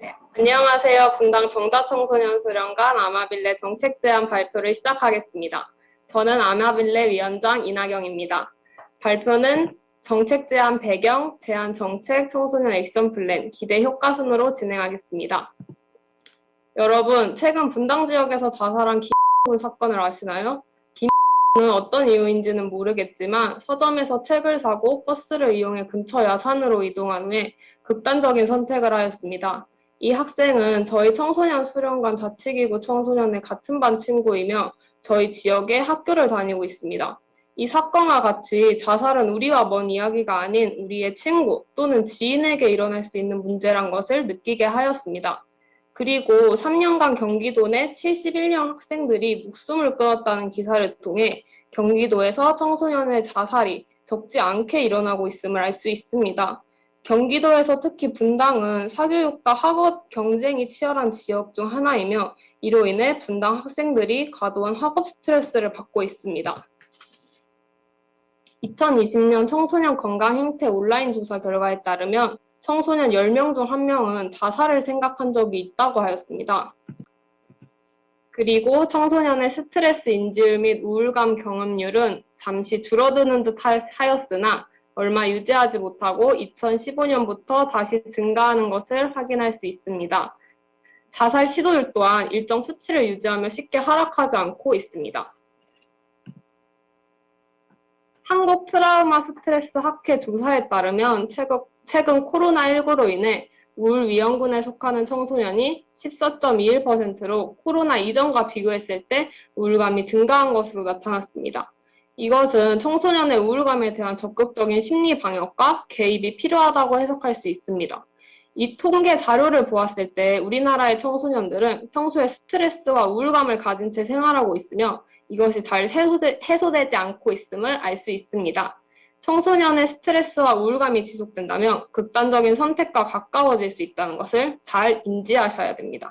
네, 안녕하세요. 분당 정자청소년 수련관 아마빌레 정책 제안 발표를 시작하겠습니다. 저는 아마빌레 위원장 이나경입니다. 발표는 정책 제안 배경, 제안 정책, 청소년 액션 플랜, 기대 효과 순으로 진행하겠습니다. 여러분, 최근 분당 지역에서 자살한 김군 사건을 아시나요? 김은 어떤 이유인지는 모르겠지만 서점에서 책을 사고 버스를 이용해 근처 야산으로 이동한 후에 극단적인 선택을 하였습니다. 이 학생은 저희 청소년 수련관 자치기구 청소년의 같은 반 친구이며 저희 지역에 학교를 다니고 있습니다. 이 사건과 같이 자살은 우리와 먼 이야기가 아닌 우리의 친구 또는 지인에게 일어날 수 있는 문제란 것을 느끼게 하였습니다. 그리고 3년간 경기도 내 71명 학생들이 목숨을 끊었다는 기사를 통해 경기도에서 청소년의 자살이 적지 않게 일어나고 있음을 알 수 있습니다. 경기도에서 특히 분당은 사교육과 학업 경쟁이 치열한 지역 중 하나이며 이로 인해 분당 학생들이 과도한 학업 스트레스를 받고 있습니다. 2020년 청소년 건강 행태 온라인 조사 결과에 따르면 청소년 10명 중 1명은 자살을 생각한 적이 있다고 하였습니다. 그리고 청소년의 스트레스 인지율 및 우울감 경험률은 잠시 줄어드는 듯 하였으나 얼마 유지하지 못하고 2015년부터 다시 증가하는 것을 확인할 수 있습니다. 자살 시도율 또한 일정 수치를 유지하며 쉽게 하락하지 않고 있습니다. 한국 트라우마 스트레스 학회 조사에 따르면 최근 코로나19로 인해 우울 위험군에 속하는 청소년이 14.21%로 코로나 이전과 비교했을 때 우울감이 증가한 것으로 나타났습니다. 이것은 청소년의 우울감에 대한 적극적인 심리 방역과 개입이 필요하다고 해석할 수 있습니다. 이 통계 자료를 보았을 때 우리나라의 청소년들은 평소에 스트레스와 우울감을 가진 채 생활하고 있으며 이것이 잘 해소되, 해소되지 않고 있음을 알 수 있습니다. 청소년의 스트레스와 우울감이 지속된다면 극단적인 선택과 가까워질 수 있다는 것을 잘 인지하셔야 됩니다.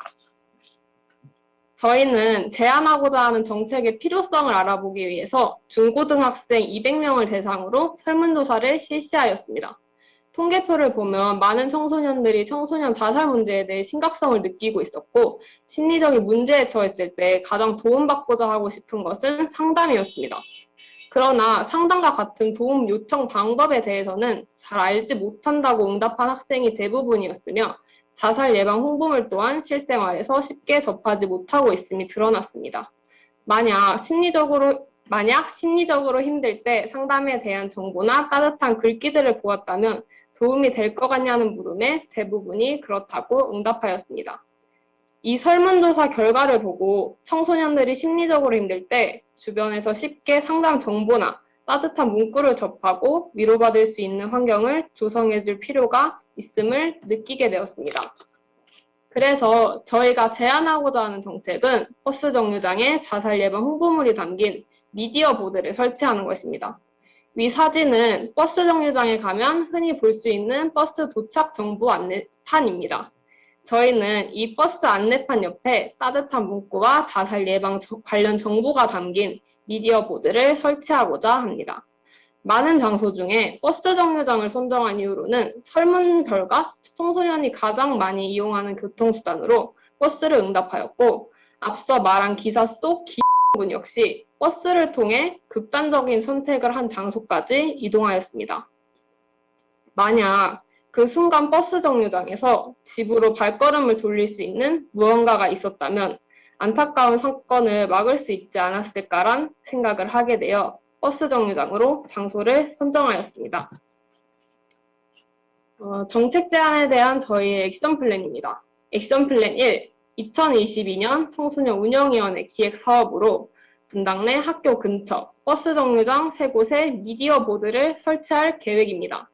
저희는 제안하고자 하는 정책의 필요성을 알아보기 위해서 중고등학생 200명을 대상으로 설문조사를 실시하였습니다. 통계표를 보면 많은 청소년들이 청소년 자살 문제에 대해 심각성을 느끼고 있었고 심리적인 문제에 처했을 때 가장 도움받고자 하고 싶은 것은 상담이었습니다. 그러나 상담과 같은 도움 요청 방법에 대해서는 잘 알지 못한다고 응답한 학생이 대부분이었으며 자살 예방 홍보물 또한 실생활에서 쉽게 접하지 못하고 있음이 드러났습니다. 만약 심리적으로 만약 심리적으로 힘들 때 상담에 대한 정보나 따뜻한 글귀들을 보았다면 도움이 될 것 같냐는 물음에 대부분이 그렇다고 응답하였습니다. 이 설문조사 결과를 보고 청소년들이 심리적으로 힘들 때 주변에서 쉽게 상담 정보나 따뜻한 문구를 접하고 위로받을 수 있는 환경을 조성해 줄 필요가 있음을 느끼게 되었습니다. 그래서 저희가 제안하고자 하는 정책은 버스 정류장에 자살 예방 홍보물이 담긴 미디어 보드를 설치하는 것입니다. 위 사진은 버스 정류장에 가면 흔히 볼 수 있는 버스 도착 정보 안내판입니다. 저희는 이 버스 안내판 옆에 따뜻한 문구와 자살 예방 관련 정보가 담긴 미디어 보드를 설치하고자 합니다. 많은 장소 중에 버스 정류장을 선정한 이유로는 설문 결과 청소년이 가장 많이 이용하는 교통수단으로 버스를 응답하였고 앞서 말한 기사 속 기군 역시 버스를 통해 극단적인 선택을 한 장소까지 이동하였습니다. 만약 그 순간 버스 정류장에서 집으로 발걸음을 돌릴 수 있는 무언가가 있었다면 안타까운 사건을 막을 수 있지 않았을까란 생각을 하게 되어 버스 정류장으로 장소를 선정하였습니다. 어, 정책 제안에 대한 저희의 액션 플랜입니다. 액션 플랜 1, 2022년 청소년 운영위원회 기획 사업으로 분당 내 학교 근처 버스 정류장 세 곳에 미디어 보드를 설치할 계획입니다.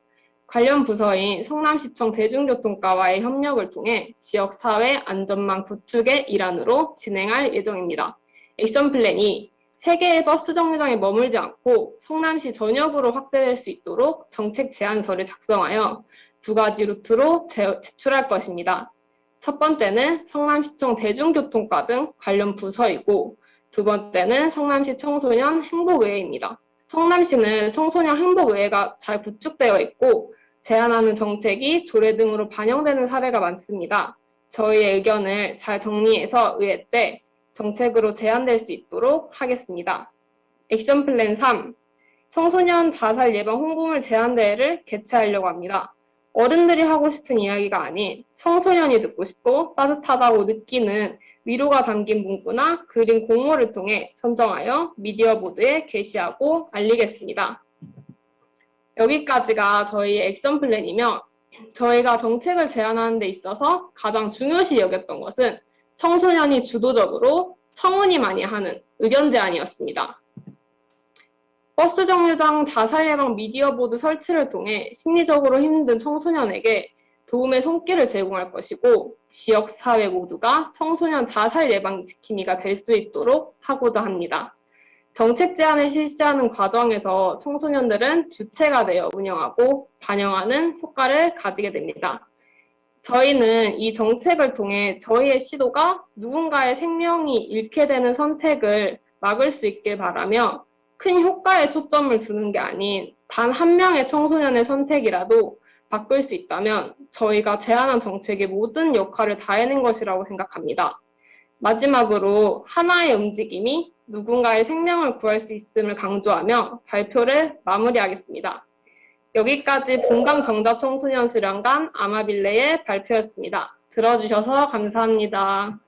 관련 부서인 성남시청 대중교통과와의 협력을 통해 지역사회 안전망 구축의 일환으로 진행할 예정입니다. 액션 플랜이 세개의 버스 정류장에 머물지 않고 성남시 전역으로 확대될 수 있도록 정책 제안서를 작성하여 두 가지 루트로 제, 제출할 것입니다. 첫 번째는 성남시청 대중교통과 등 관련 부서이고 두 번째는 성남시 청소년 행복의회입니다. 성남시는 청소년 행복의회가 잘 구축되어 있고 제안하는 정책이 조례 등으로 반영되는 사례가 많습니다. 저희의 의견을 잘 정리해서 의회 때 정책으로 제안될 수 있도록 하겠습니다. 액션 플랜 3. 청소년 자살 예방 홍보물 제안대회를 개최하려고 합니다. 어른들이 하고 싶은 이야기가 아닌 청소년이 듣고 싶고 따뜻하다고 느끼는 위로가 담긴 문구나 그림 공모를 통해 선정하여 미디어 보드에 게시하고 알리겠습니다. 여기까지가 저희의 액션 플랜이며 저희가 정책을 제안하는 데 있어서 가장 중요시 여겼던 것은 청소년이 주도적으로 청원이 많이 하는 의견 제안이었습니다. 버스 정류장 자살 예방 미디어 보드 설치를 통해 심리적으로 힘든 청소년에게 도움의 손길을 제공할 것이고 지역 사회 모두가 청소년 자살 예방 지킴이가 될 수 있도록 하고자 합니다. 정책 제안을 실시하는 과정에서 청소년들은 주체가 되어 운영하고 반영하는 효과를 가지게 됩니다. 저희는 이 정책을 통해 저희의 시도가 누군가의 생명이 잃게 되는 선택을 막을 수 있길 바라며 큰 효과에 초점을 두는 게 아닌 단 한 명의 청소년의 선택이라도 바꿀 수 있다면 저희가 제안한 정책의 모든 역할을 다 해낸 것이라고 생각합니다. 마지막으로 하나의 움직임이 누군가의 생명을 구할 수 있음을 강조하며 발표를 마무리하겠습니다. 여기까지 본강 정답 청소년 수련관 아마빌레의 발표였습니다. 들어주셔서 감사합니다.